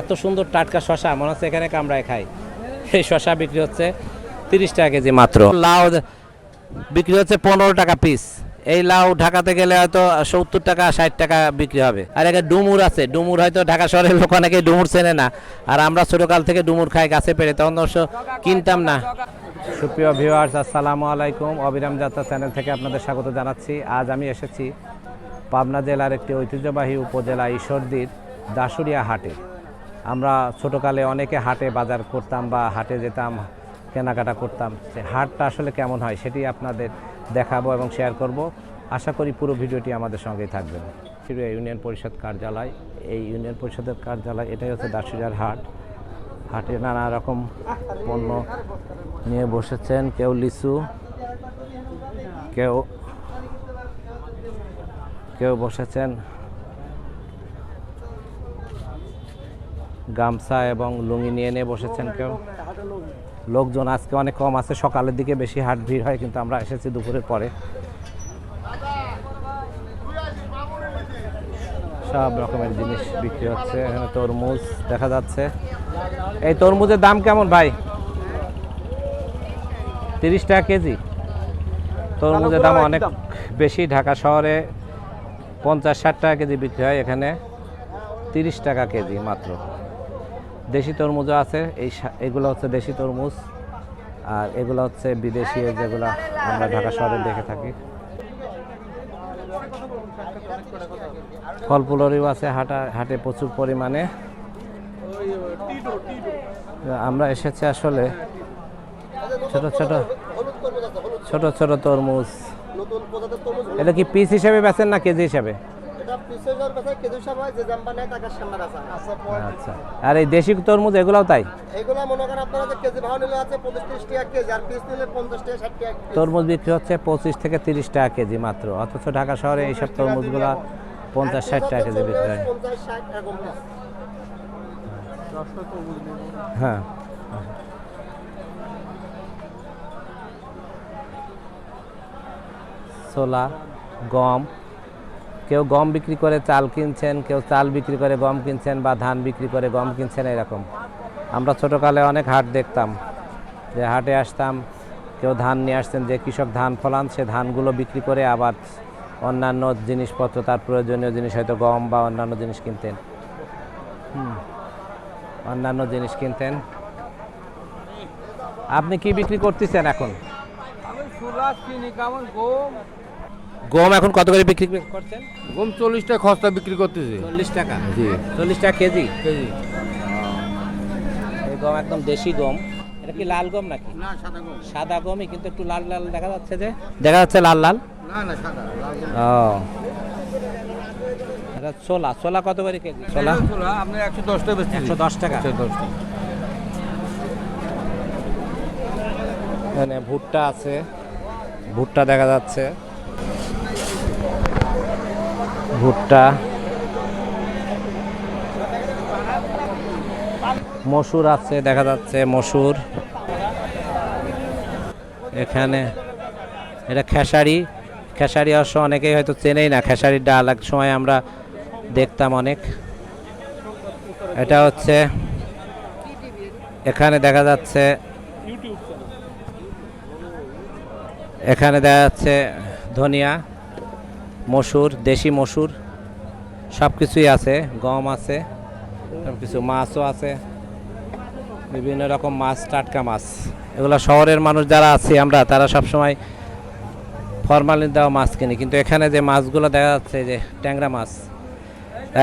এত সুন্দর টাটকা শশা মনে হচ্ছে এখানে কামড়ায় খাই। এই শশা বিক্রি হচ্ছে তিরিশ টাকা কেজি মাত্র। লাউ বিক্রি হচ্ছে পনেরো টাকা পিস এই লাউ ঢাকাতে গেলে হয়তো সত্তর টাকা, ষাট টাকা বিক্রি হবে। আর এখানে ডুমুর আছে। ডুমুর হয়তো ঢাকা শহরের লোক অনেকে ডুমুর চেনে না। আর আমরা ছোটকাল থেকে ডুমুর খাই গাছে পেরে তখন অবশ্য কিনতাম না। সুপ্রিয় ভিউয়ার্স আসসালামু আলাইকুম। অবিরাম যাত্রা চ্যানেল থেকে আপনাদের স্বাগত জানাচ্ছি। আজ আমি এসেছি পাবনা জেলার একটি ঐতিহ্যবাহী উপজেলা ঈশ্বরদীর দাসুরিয়া হাটে। আমরা ছোটোকালে অনেকে হাটে বাজার করতাম বা হাটে যেতাম, কেনাকাটা করতাম। সে হাটটা আসলে কেমন হয় সেটি আপনাদের দেখাবো এবং শেয়ার করব। আশা করি পুরো ভিডিওটি আমাদের সঙ্গেই থাকবেন। শিরুয়া ইউনিয়ন পরিষদ কার্যালয়, এই ইউনিয়ন পরিষদের কার্যালয়, এটাই হচ্ছে দাসুরিয়ার হাট। হাটে নানা রকম পণ্য নিয়ে বসেছেন। কেউ লিচু, কেউ কেউ বসেছেন। গামছা এবং লুঙ্গি নিয়ে নিয়ে বসেছেন কেউ? লোকজন আজকে অনেক কম আছে, সকালের দিকে বেশি হাট ভিড় হয়, কিন্তু আমরা এসেছি দুপুরের পরে। সব রকমের জিনিস বিক্রি হচ্ছে, এখানে তরমুজ দেখা যাচ্ছে। এই তরমুজের দাম কেমন ভাই? তিরিশ টাকা কেজি। তরমুজের দাম অনেক বেশি, ঢাকা শহরে পঞ্চাশ ষাট টাকা কেজি বিক্রি হয়, এখানে তিরিশ টাকা কেজি মাত্র। দেশি তরমুজও আছে, এই এগুলো হচ্ছে দেশি তরমুজ, আর এগুলো হচ্ছে বিদেশি যেগুলো আমরা ঢাকা শহরে দেখে থাকি। ফল ফুলরিও আছে, হাটা, হাটে প্রচুর পরিমাণে। আমরা এসেছি আসলে ছোট ছোট ছোট ছোট তরমুজ। এটা কি পিস হিসেবে বেচেন না কেজি হিসাবে? আচ্ছা আচ্ছা। আর এই দেশি তরমুজ এগুলোও তাই? এইগুলো মনে করেন আপনারা যে কেজি ভাও নিলে আছে পঁচিশ ত্রিশ টাকা কেজি আর পিস নিলে পঞ্চাশ টাকা ষাট টাকা তরমুজ বিক্রি হচ্ছে পঁচিশ থেকে তিরিশ টাকা কেজি মাত্র অথচ ঢাকা শহরে এইসব তরমুজগুলো পঞ্চাশ ষাট টাকা কেজি বিক্রি হয়। এরকম হ্যাঁ। ছোলা গম কেউ গম বিক্রি করে চাল কিনছেন, কেউ চাল বিক্রি করে গম কিনছেন বা ধান বিক্রি করে গম কিনছেন, এরকম। আমরা ছোটোকালে অনেক হাট দেখতাম, যে হাটে আসতাম, কেউ ধান নিয়ে আসতেন, যে কৃষক ধান ফলান, সে ধানগুলো বিক্রি করে আবার অন্যান্য জিনিসপত্র, তার প্রয়োজনীয় জিনিস হয়তো গম বা অন্যান্য জিনিস কিনতেন। অন্যান্য জিনিস কিনতেন। আপনি কি বিক্রি করতেছেন এখন? গম এখন কত করে বিক্রি করছেন? গম চল্লিশ টাকা খস্তা বিক্রি করতেছে। চল্লিশ টাকা? জি। চল্লিশ টাকা কেজি? কেজি। এই গম একদম দেশি গম। এটা কি লাল গম নাকি? না সাদা গম। সাদা গমই কিন্তু একটু লাল লাল দেখা যাচ্ছে যে। দেখা যাচ্ছে লাল লাল? না না সাদা ও। এটা ছোলা। ছোলা কত করে কেজি? ছোলা? ছোলা আপনি একশো দশটা বেশি একশো দশ টাকা? একশো দশটা এখানে ভুট্টা আছে। ভুট্টা দেখা যাচ্ছে। ভুট্টা, মসুর আছে, দেখা যাচ্ছে মসুর। এখানে এটা খেসারি। খেসারি অবশ্য অনেকেই হয়তো চেনেই না, খেসারির ডাল এক সময় আমরা দেখতাম অনেক। এটা হচ্ছে, এখানে দেখা যাচ্ছে, এখানে দেখা যাচ্ছে ধনিয়া। মসুর, দেশি মসুর সব কিছুই আছে, গম আছে সব কিছু মাছও আছে, বিভিন্ন রকম মাছ, টাটকা মাছ। এগুলো শহরের মানুষ যারা আছি আমরা, তারা সব সময় ফরমালিন দেওয়া মাছ কিনি। কিন্তু এখানে যে মাছগুলো দেখা যাচ্ছে যে ট্যাংরা মাছ,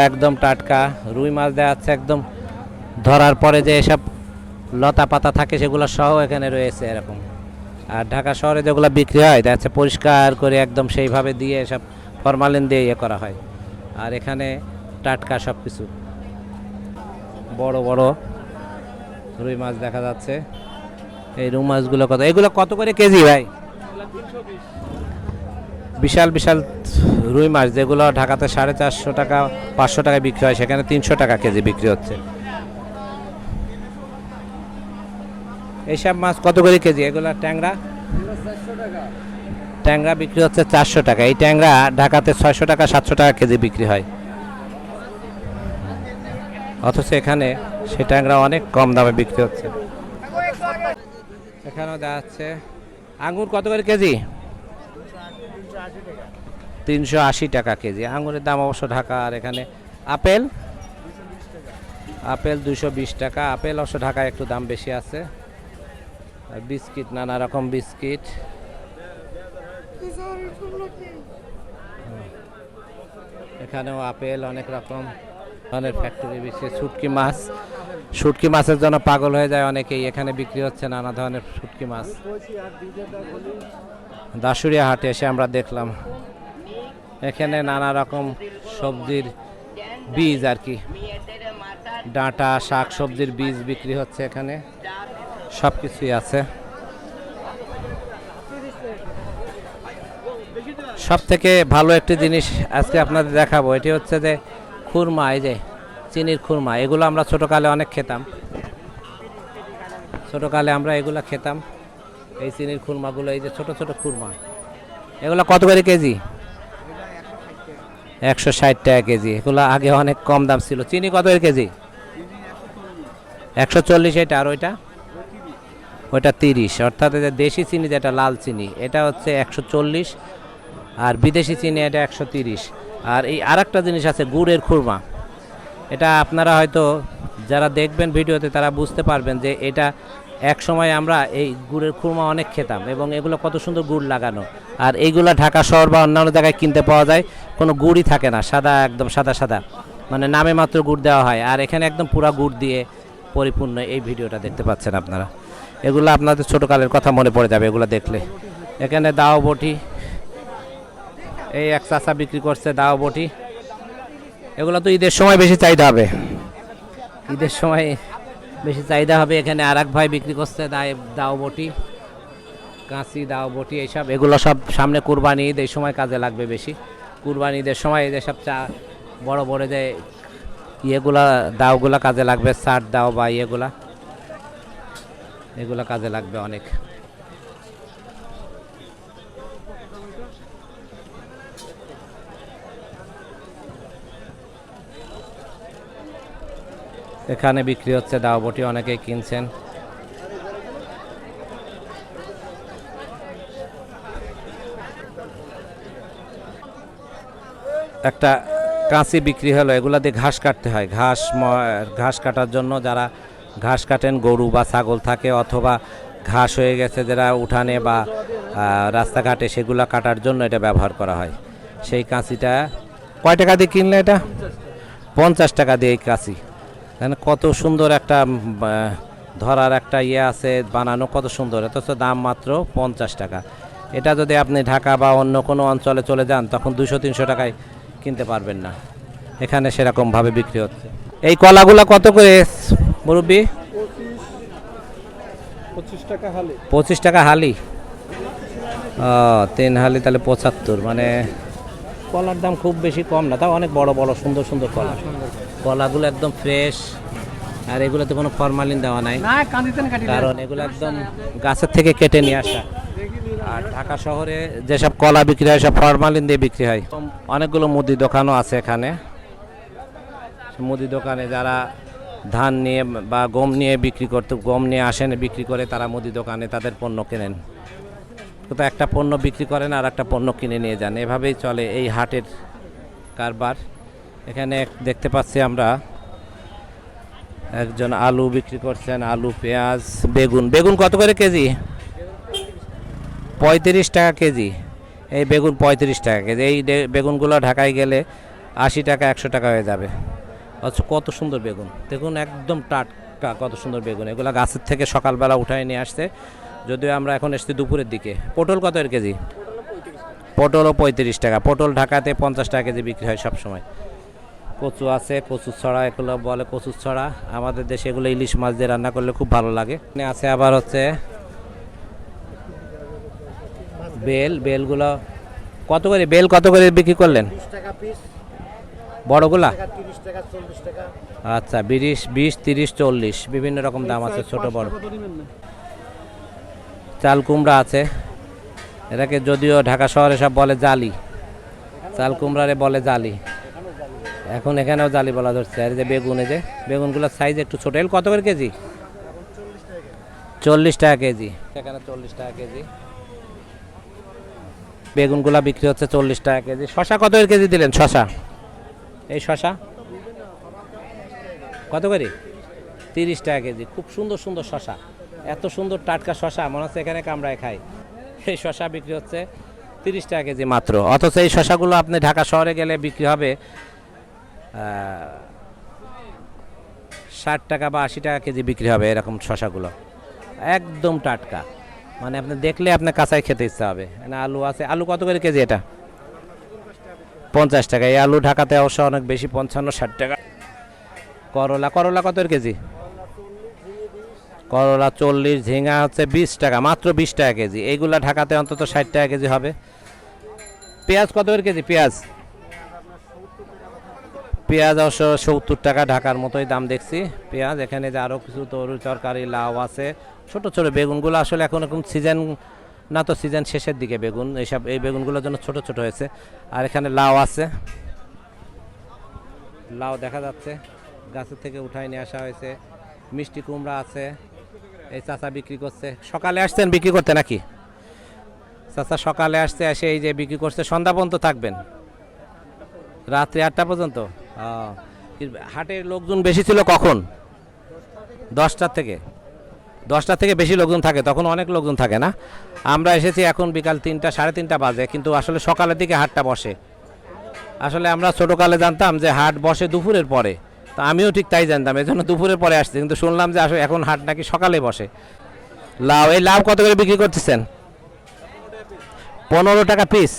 একদম টাটকা, রুই মাছ দেখা যাচ্ছে একদম ধরার পরে যে এসব লতা পাতা থাকে সেগুলো সহ এখানে রয়েছে এরকম। আর ঢাকা শহরে যেগুলো বিক্রি হয়, দেখা যাচ্ছে পরিষ্কার করে একদম সেইভাবে দিয়ে সব ফরমালিন দিয়ে ইয়ে করা হয়। আর এখানে টাটকা সব কিছু বড় বড় রুই মাছ দেখা যাচ্ছে। এই রুই মাছগুলো কত? এগুলো কত করে কেজি ভাই? বিশাল বিশাল রুই মাছ যেগুলো ঢাকাতে সাড়ে চারশো টাকা, পাঁচশো টাকায় বিক্রি হয়, সেখানে তিনশো টাকা কেজি বিক্রি হচ্ছে। এইসব মাছ কত করে কেজি? এগুলো ট্যাংরা? ট্যাংরা বিক্রি হচ্ছে চারশো টাকা। এই ট্যাংরা ঢাকাতে ছয়শো টাকা, সাতশো টাকা কেজি বিক্রি হয়। অথচ এখানে সে ট্যাংরা অনেক কম দামে বিক্রি হচ্ছে। এখানেও দেখা যাচ্ছে আঙ্গুর কত করে কেজি? তিনশো আশি টাকা কেজি। আঙুরের দাম অবশ্য ঢাকা। আর এখানে আপেল? আপেল দুশো বিশ টাকা। আপেল অবশ্য ঢাকায় একটু দাম বেশি আছে। বিস্কিট, নানা রকম বিস্কিট। এখানেও আপেল অনেক রকম ধরনের ফ্যাক্টরি বিক্রি শুটকি মাছ। শুটকি মাছের জন্য পাগল হয়ে যায় অনেকেই। এখানে বিক্রি হচ্ছে নানা ধরনের শুটকি মাছ। দাসুরিয়া হাটে এসে আমরা দেখলাম। এখানে নানা রকম সবজির বীজ আর কি। ডাঁটা, শাক সবজির বীজ বিক্রি হচ্ছে এখানে। সব কিছুই আছে। সব থেকে ভালো একটি জিনিস আজকে আপনাদের দেখাবো, এটি হচ্ছে যে খুরমা, এই যে চিনির খুরমা, এগুলো আমরা ছোটোকালে অনেক খেতাম। ছোটোকালে আমরা এগুলো খেতাম, এই চিনির খুরমাগুলো, এই যে ছোট ছোট খুরমা। এগুলো কত করে কেজি? একশো ষাট টাকা কেজি। এগুলো আগে অনেক কম দাম ছিল। চিনি কত করে কেজি? একশো চল্লিশ এটা, আর ওইটা? ওইটা তিরিশ। অর্থাৎ দেশি চিনি, যেটা লাল চিনি, এটা হচ্ছে একশো চল্লিশ। আর বিদেশি চিনি এটা একশো তিরিশ। আর এই আরেকটা জিনিস আছে, গুড়ের খুরমা। এটা আপনারা হয়তো যারা দেখবেন ভিডিওতে, তারা বুঝতে পারবেন যে এটা এক সময় আমরা এই গুড়ের খুরমা অনেক খেতাম এবং এগুলো কত সুন্দর গুড় লাগানো। আর এইগুলো ঢাকা শহর বা অন্যান্য জায়গায় কিনতে পাওয়া যায়, কোনো গুড়ই থাকে না, সাদা একদম সাদা সাদা। মানে নামে মাত্র গুড় দেওয়া হয়। আর এখানে একদম পুরা গুড় দিয়ে পরিপূর্ণ এই ভিডিওটা দেখতে পাচ্ছেন আপনারা। এগুলো আপনাদের ছোটোকালের কথা মনে পড়ে যাবে এগুলো দেখলে। এখানে দাও বটি এই এক চাষা বিক্রি করছে দাও বটি। এগুলো তো ঈদের সময় বেশি চাহিদা হবে। ঈদের সময় বেশি চাহিদা হবে। এখানে আর ভাই বিক্রি করছে দায় দাও বটি, কাঁচি, দাও বটি এইসব। এগুলো সব সামনে কুরবানি ঈদ, এই সময় কাজে লাগবে বেশি। কুরবানি ঈদের সময় এদের সব চা বড় বড় যে ইয়েগুলা, দাওগুলা কাজে লাগবে। শার্ট দাও বা ইয়েগুলা। এগুলো কাজে লাগবে অনেক। এখানে বিক্রি হচ্ছে, দাও বটি অনেকেই কিনছেন। একটা কাঁচি বিক্রি হলো, এগুলা দিয়ে ঘাস কাটতে হয়। ঘাস ঘাস কাটার জন্য যারা ঘাস কাটেন, গরু বা ছাগল থাকে অথবা ঘাস হয়ে গেছে যারা উঠানে বা রাস্তাঘাটে সেগুলা কাটার জন্য এটা ব্যবহার করা হয়। সেই কাঁচিটা কয় টাকা দিয়ে কিনলে এটা? পঞ্চাশ টাকা দিয়ে এই কাঁচি। কত সুন্দর একটা ধরার একটা ইয়ে আছে বানানো কত সুন্দর। অথচ দাম মাত্র পঞ্চাশ টাকা। এটা যদি আপনি ঢাকা বা অন্য কোনো অঞ্চলে চলে যান তখন দুশো তিনশো টাকায় কিনতে পারবেন না। এখানে সেরকমভাবে বিক্রি হচ্ছে। এই কলাগুলা কত করে মুরব্বী? পঁচিশ টাকা হালে। তিন হালি তাহলে পঁচাত্তর মানে কলার দাম খুব বেশি কম না তাও অনেক বড় বড় সুন্দর সুন্দর কলা। কলাগুলো একদম ফ্রেশ আর এগুলোতে কোনো ফরমালিন দেওয়া নাই। কারণ এগুলো একদম গাছের থেকে কেটে নিয়ে আসা। আর ঢাকা শহরে যেসব কলা বিক্রি হয় সব ফরমালিন দিয়ে বিক্রি হয়। অনেকগুলো মুদি দোকানও আছে এখানে। মুদি দোকানে যারা ধান নিয়ে বা গম নিয়ে বিক্রি করতে গম নিয়ে আসেন বিক্রি করে তারা মুদি দোকানে তাদের পণ্য কেনেন। তো একটা পণ্য বিক্রি করেন আর একটা পণ্য কিনে নিয়ে যান। এভাবেই চলে এই হাটের কারবার। এখানে দেখতে পাচ্ছি আমরা একজন আলু বিক্রি করছেন, আলু, পেঁয়াজ, বেগুন। বেগুন কত করে কেজি? পঁয়ত্রিশ টাকা কেজি। এই বেগুন পঁয়ত্রিশ টাকা কেজি। এই বেগুনগুলো ঢাকায় গেলে আশি টাকা, একশো টাকা হয়ে যাবে। অথচ কত সুন্দর বেগুন। দেখুন, একদম টাটকা কত সুন্দর বেগুন। এগুলো গাছের থেকে সকালবেলা উঠায় নিয়ে আসছে। যদিও আমরা এখন এসেছি দুপুরের দিকে। পটল কত কেজি? পটলও পঁয়ত্রিশ টাকা। পটল ঢাকাতে পঞ্চাশ টাকা কেজি বিক্রি হয় সব সময় কচু আছে কচুর ছড়া এগুলো বলে কচুর ছড়া। আমাদের দেশে এগুলো ইলিশ মাছ দিয়ে রান্না করলে খুব ভালো লাগে। আছে আবার হচ্ছে বেল। বেলগুলো কত করে? বেল কত করে বিক্রি করলেন? বড়গুলা? আচ্ছা বিশ বিশ তিরিশ চল্লিশ। বিভিন্ন রকম দাম আছে ছোট বড়। চাল কুমড়া আছে। এটাকে যদিও ঢাকা শহরে সব বলে জালি। চাল কুমড়ারে বলে জালি। এখন এখানেও জালি বলা ধরছে। আর যে বেগুন, এই যে বেগুনগুলোর সাইজ একটু ছোটো। এগুলো কত করে কেজি? চল্লিশ টাকা কেজি। এখানে চল্লিশ টাকা কেজি। বেগুনগুলা বিক্রি হচ্ছে চল্লিশ টাকা কেজি। শশা কত করে কেজি দিলেন? শশা এই শশা কত করে? তিরিশ টাকা কেজি। খুব সুন্দর সুন্দর শশা এত সুন্দর টাটকা শশা মনে হচ্ছে এখানে কামড়ায় খাই এই শশা বিক্রি হচ্ছে তিরিশ টাকা কেজি মাত্র। অথচ এই শশাগুলো আপনি ঢাকা শহরে গেলে বিক্রি হবে ষাট টাকা বা আশি টাকা কেজি বিক্রি হবে এরকম শশাগুলো। একদম টাটকা। মানে আপনি দেখলে আপনার কাঁচাই খেতে ইচ্ছা হবে। না আলু আছে আলু কত করে কেজি এটা? পঞ্চাশ টাকা। এই আলু ঢাকাতে অবশ্য অনেক বেশি, পঞ্চান্ন, ষাট টাকা। করলা করলা কত কেজি? করলা চল্লিশ, ঝিঙা হচ্ছে বিশ টাকা, মাত্র বিশ টাকা কেজি। এইগুলা ঢাকাতে অন্তত ষাট টাকা কেজি হবে। পেঁয়াজ কত করে কেজি? পেঁয়াজ? পেঁয়াজ অবশ্য সত্তর টাকা ঢাকার মতোই দাম দেখছি। পেঁয়াজ, এখানে যে আরও কিছু তরু তরকারি, লাউ আছে। ছোট ছোট বেগুনগুলো আসলে এখন এখন সিজন না তো সিজন শেষের দিকে বেগুন। এইসব এই বেগুনগুলোর জন্য ছোট ছোট হয়েছে। আর এখানে লাউ আছে। লাউ দেখা যাচ্ছে। গাছের থেকে উঠায় নিয়ে আসা হয়েছে। মিষ্টি কুমড়া আছে। এই চাচা বিক্রি করছে। সকালে আসছেন, বিক্রি করতে নাকি? চাচা সকালে আসতে এসে এই যে বিক্রি করছে। সন্ধ্যা পর্যন্ত থাকবেন। রাত্রি আটটা পর্যন্ত? হাটের লোকজন বেশি ছিল কখন? দশটার থেকে। দশটার থেকে বেশি লোকজন থাকে, তখন অনেক লোকজন থাকে না? আমরা এসেছি এখন বিকাল তিনটা, সাড়ে তিনটা বাজে, কিন্তু আসলে সকালের দিকে হাটটা বসে। আসলে আমরা ছোটোকালে জানতাম যে হাট বসে দুপুরের পরে। তো আমিও ঠিক তাই জানতাম এই জন্য দুপুরের পরে আসছি, কিন্তু শুনলাম যে আসলে এখন হাট নাকি সকালে বসে। লাউ, এই লাউ কত করে বিক্রি করতেছেন? পনেরো টাকা পিস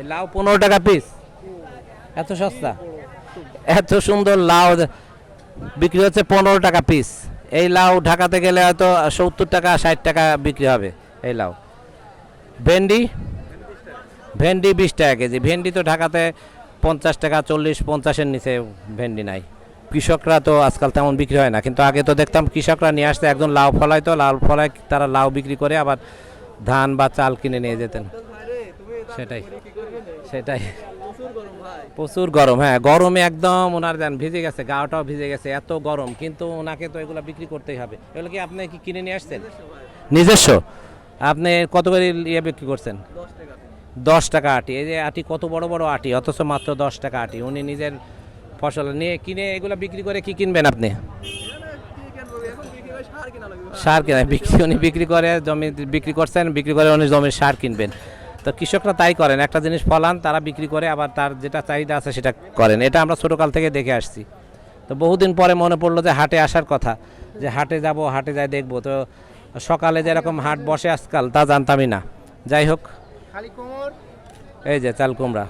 এই লাউ পনেরো টাকা পিস এত সস্তা? এত সুন্দর লাউ বিক্রি হচ্ছে পনেরো টাকা পিস এই লাউ ঢাকাতে গেলে হয়তো সত্তর টাকা, ষাট টাকা বিক্রি হবে এই লাউ। ভেন্ডি? ভেন্ডি বিশ টাকা কেজি। ভেন্ডি তো ঢাকাতে পঞ্চাশ টাকা, চল্লিশ, পঞ্চাশের নিচে ভেন্ডি নাই। কৃষকরা তো আজকাল তেমন বিক্রি হয় না, কিন্তু আগে তো দেখতাম কৃষকরা নিয়ে আসতে একজন লাউ ফলাইতো লাউ ফলায় তারা লাউ বিক্রি করে আবার ধান বা চাল কিনে নিয়ে যেতেন। সেটাই সেটাই। প্রচুর গরম হ্যাঁ গরমে একদম ওনার দেন ভিজে গেছে গাওটাও ভিজে গেছে এত গরম কিন্তু ওনাকে তো এগুলো বিক্রি করতেই হবে। এগুলো কি আপনি কি কিনে নিয়ে আসছেন? নিজস্ব আপনি কত করে ইয়ে বিক্রি করছেন? দশ টাকা আটি। এই যে আটি কত বড় বড় আটি অথচ মাত্র দশ টাকা আটি উনি নিজের ফসল নিয়ে কিনে এগুলো বিক্রি করে কি কিনবেন আপনি? সার কেনা বিক্রি উনি বিক্রি করে জমি বিক্রি করছেন বিক্রি করে উনি জমির সার কিনবেন। তো কৃষকরা তাই করেন একটা জিনিস ফলান তারা বিক্রি করে আবার তার যেটা চাহিদা আছে সেটা করেন। এটা আমরা ছোটোকাল থেকে দেখে আসছি। তো বহুদিন পরে মনে পড়ল যে হাটে আসার কথা যে হাটে যাব হাটে যাই দেখব। তো সকালে যেরকম হাট বসে আজকাল তা জানতামই না। যাই হোক এই যে চাল কুমড়া।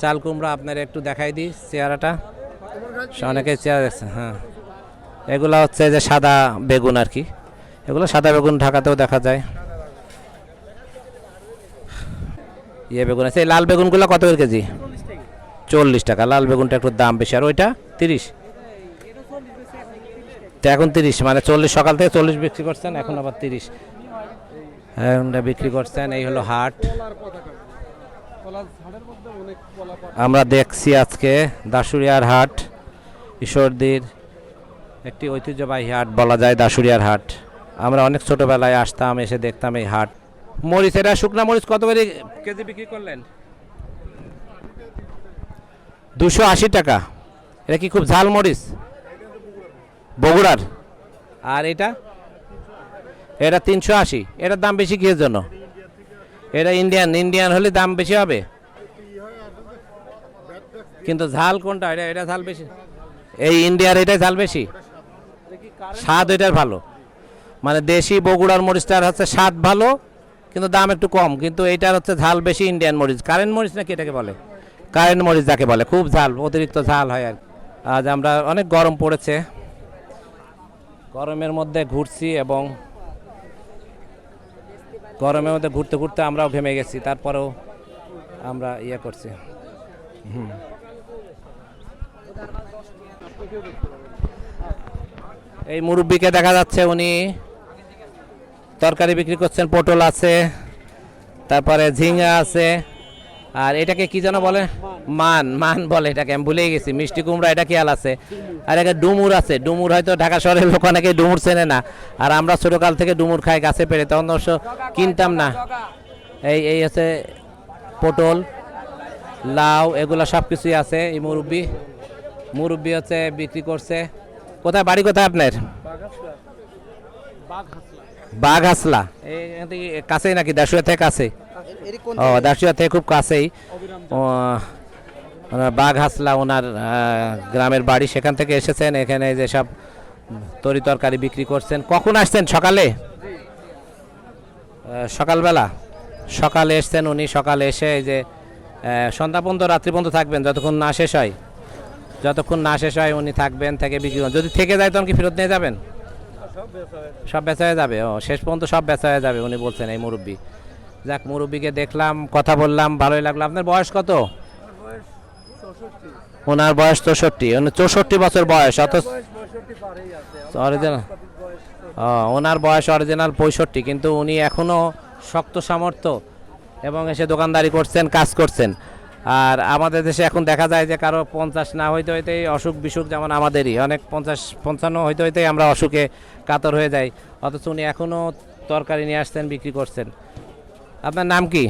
চাল কুমড়া আপনার একটু দেখাই দিই চেহারাটা। অনেকে চেহারা দেখছে হ্যাঁ। এগুলো হচ্ছে যে সাদা বেগুন আর কি। এগুলো সাদা বেগুন ঢাকাতেও দেখা যায়। ইয়ে বেগুন আছে। লাল বেগুনগুলো কত করে কেজি? চল্লিশ টাকা। লাল বেগুনটা একটু দাম বেশি। আর ওইটা তিরিশ। তো এখন তিরিশ। মানে চল্লিশ সকাল থেকে চল্লিশ বিক্রি করছেন, এখন আবার তিরিশ। ওটা বিক্রি করছেন। এই হলো হাট। আমরা দেখছি আজকে দাসুরিয়ার হাট, ঈশ্বরদীর একটি ঐতিহ্যবাহী হাট বলা যায় দাসুরিয়ার হাট। আমরা অনেক ছোটবেলায় আসতাম, এসে দেখতাম এই হাট। মরিচ এটা শুকনা মরিচ কত করে? কেজি বিক্রি করলেন? দুশো আশি টাকা। এটা কি খুব ঝাল মরিচ? বগুড়ার। আর এটা? এটা তিনশো আশি। এটার দাম বেশি কিসের জন্য? এটা ইন্ডিয়ান ইন্ডিয়ান হলে দাম বেশি হবে। কিন্তু ঝাল কোনটা? এটা এটা ঝাল বেশি। এই ইন্ডিয়ার এটাই ঝাল বেশি। স্বাদ এটার ভালো। মানে দেশি বগুড়ার মরিচটার হচ্ছে স্বাদ ভালো। কিন্তু দাম একটু কম, কিন্তু এইটার হচ্ছে ঝাল বেশি ইন্ডিয়ান মরিচ। কারেন্ট মরিচ নাকি এটাকে বলে? কারেন্ট মরিচ যাকে বলে, খুব ঝাল, অতিরিক্ত ঝাল হয় আর আজ আমরা অনেক গরম পড়েছে। গরমের মধ্যে ঘুরছি এবং গরমের মধ্যে ঘুরতে ঘুরতে আমরাও ঘেমে গেছি, তারপরেও আমরা ইয়ে করছি। হুম। এই মুরব্বিকে দেখা যাচ্ছে উনি তরকারি বিক্রি করছেন, পটল আছে, তারপরে ঝিঙ্গা আছে, আর এটাকে কি যেন বলে? মান মান বলে এটাকে, আমি ভুলেই গেছি, মিষ্টি কুমড়া, এটা খেয়াল আছে? আর এখানে ডুমুর আছে, ডুমুর হয়তো ঢাকা শহরের লোক অনেকে ডুমুর চেনে না, আর আমরা ছোটকাল থেকে ডুমুর খাই গাছে পেরে তখন অবশ্য কিনতাম না। এই এই হচ্ছে পটল, লাউ, এগুলো সব কিছুই আছে, এই মুরব্বি মুরব্বি হচ্ছে বিক্রি করছে। কোথায়, বাড়ি কোথায় আপনার? বাঘ হাসলা এই কাছেই নাকি? দাসুয়া থেকে কাছে? ও দাসুয়া থেকে খুব কাছেই। ও, ওনার বাঘ হাসলা ওনার গ্রামের বাড়ি সেখান থেকে এসেছেন। এখানে যে সব তরি তরকারি বিক্রি করছেন। কখন আসছেন? সকালে? সকালবেলা? সকালে এসছেন উনি। সকালে এসে এই যে সন্ধ্যা পর্যন্ত রাত্রি পর্যন্ত থাকবেন। যতক্ষণ না শেষ হয়। যতক্ষণ না শেষ হয় উনি থাকবেন থেকে বিক্রি যদি থেকে যায় তখন কি ফেরত নিয়ে যাবেন? সব বেচা হয়ে যাবে ও শেষ পর্যন্ত সব বেচা হয়ে যাবে উনি বলছেন এই মুরব্বী। যাক মুরব্বীকে দেখলাম কথা বললাম ভালোই লাগল। আপনার বয়স কত? ওনার বয়স চৌষট্টি উনি চৌষট্টি বছর বয়স অথচ অরিজিনাল ওনার বয়স অরিজিনাল পঁয়ষট্টি কিন্তু উনি এখনও শক্ত সামর্থ্য এবং এসে দোকানদারি করছেন কাজ করছেন। আর আমাদের দেশে এখন দেখা যায় যে কারও পঞ্চাশ না হইতে হইতেই অসুখ বিসুখ যেমন আমাদেরই। অনেক পঞ্চাশ, পঞ্চান্ন হইতে হইতেই আমরা অসুখে কাতর হয়ে যাই। অথচ উনি এখনও তরকারি নিয়ে আসতেন বিক্রি করছেন। আপনার নাম কি?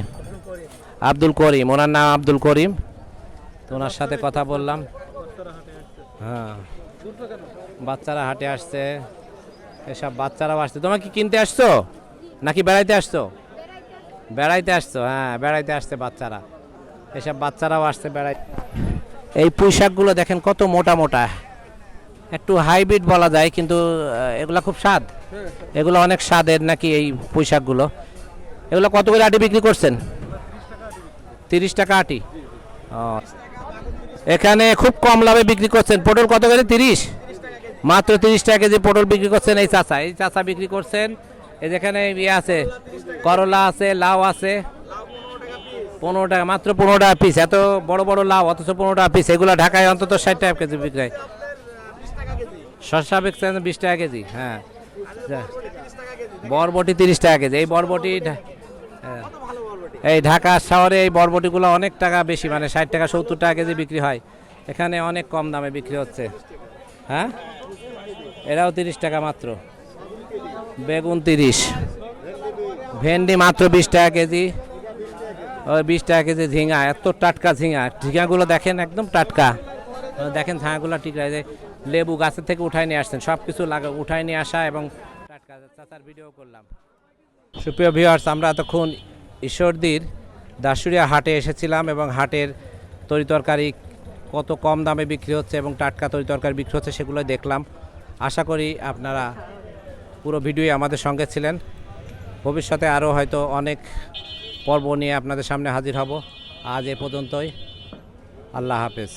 আব্দুল করিম। ওনার নাম আব্দুল করিম। তো ওনার সাথে কথা বললাম। হ্যাঁ। বাচ্চারা হাটে আসছে। এসব বাচ্চারাও আসছে। তোমার কি কিনতে আসছো? নাকি বেড়াইতে আসছো? বেড়াইতে আসছো। হ্যাঁ বেড়াইতে আসছে বাচ্চারা। এসব বাচ্চারাও আসছে বেড়ায় এই পুঁই শাকগুলো দেখেন কত মোটা মোটা। একটু হাইব্রিড বলা যায়, কিন্তু এগুলো খুব স্বাদ। এগুলো অনেক স্বাদের নাকি এই পুঁই শাকগুলো এগুলো কত করে আটি বিক্রি করছেন? তিরিশ টাকা আটি। ও। এখানে খুব কম লাভে বিক্রি করছেন। পটল কত করে? তিরিশ? মাত্র তিরিশ টাকা কেজি পটল বিক্রি করছেন এই চাচা। এই চাচা বিক্রি করছেন। এই যেখানে ইয়ে আছে, করলা আছে, লাউ আছে। পনেরো টাকা, মাত্র পনেরো টাকা পিস এত বড় বড় লাউ, অথচ পনেরো টাকা পিস এগুলো ঢাকায় অন্তত ষাট টাকা কেজি বিক্রি হয় শসা বিকছেন বিশ টাকা কেজি হ্যাঁ। বরবটি তিরিশ টাকা কেজি। এই বরবটি হ্যাঁ। এই ঢাকা শহরে এই বরবটিগুলো অনেক টাকা বেশি মানে ষাট টাকা, সত্তর টাকা কেজি বিক্রি হয়। এখানে অনেক কম দামে বিক্রি হচ্ছে। হ্যাঁ? এরাও তিরিশ টাকা মাত্র। বেগুন তিরিশ। ভেন্ডি মাত্র বিশ টাকা কেজি। বিশ টাকা কেজি ঝিঙা, এত টাটকা ঝিঙা। ঝিঙাগুলো দেখেন, একদম টাটকা। দেখেন ঝাঙাগুলো ঠিক আছে লেবু গাছের থেকে উঠায় নিয়ে আসছেন সব কিছু লাগা উঠায় নিয়ে আসা এবং টাটকা। চাচার ভিডিও করলাম। সুপ্রিয় ভিউয়ার্স আমরা এতক্ষণ ঈশ্বরদীর দাসুরিয়া হাটে এসেছিলাম এবং হাটের তরিতরকারি কত কম দামে বিক্রি হচ্ছে এবং টাটকা তরিতরকারি বিক্রি হচ্ছে সেগুলো দেখলাম। আশা করি আপনারা পুরো ভিডিওই আমাদের সঙ্গে ছিলেন। ভবিষ্যতে আরও হয়তো অনেক পর্ব নিয়ে আপনাদের সামনে হাজির হব। আজ এ পর্যন্তই। আল্লাহ হাফেজ।